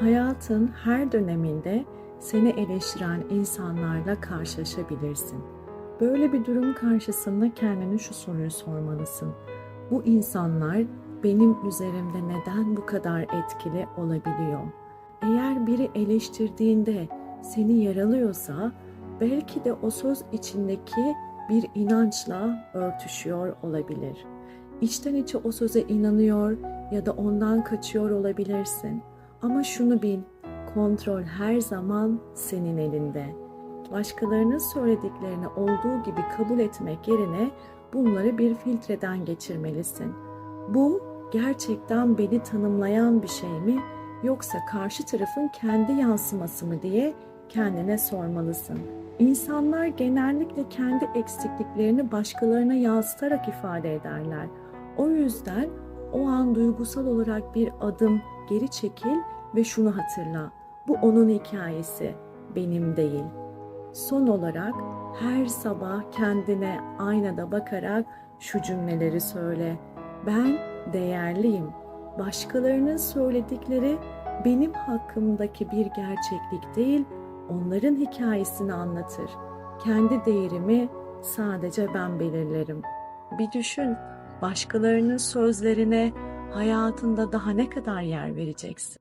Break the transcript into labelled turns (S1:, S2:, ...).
S1: Hayatın her döneminde seni eleştiren insanlarla karşılaşabilirsin. Böyle bir durum karşısında kendine şu soruyu sormalısın. Bu insanlar benim üzerimde neden bu kadar etkili olabiliyor? Eğer biri eleştirdiğinde seni yaralıyorsa belki de o söz içindeki bir inançla örtüşüyor olabilir. İçten içe o söze inanıyor ya da ondan kaçıyor olabilirsin. Ama şunu bil, kontrol her zaman senin elinde. Başkalarının söylediklerini olduğu gibi kabul etmek yerine bunları bir filtreden geçirmelisin. Bu gerçekten beni tanımlayan bir şey mi yoksa karşı tarafın kendi yansıması mı diye kendine sormalısın. İnsanlar genellikle kendi eksikliklerini başkalarına yansıtarak ifade ederler. O yüzden o an duygusal olarak bir adım geri çekil ve şunu hatırla. Bu onun hikayesi, benim değil. Son olarak her sabah kendine aynada bakarak şu cümleleri söyle. Ben değerliyim. Başkalarının söyledikleri benim hakkımdaki bir gerçeklik değil, onların hikayesini anlatır. Kendi değerimi sadece ben belirlerim. Bir düşün, başkalarının sözlerine hayatında daha ne kadar yer vereceksin?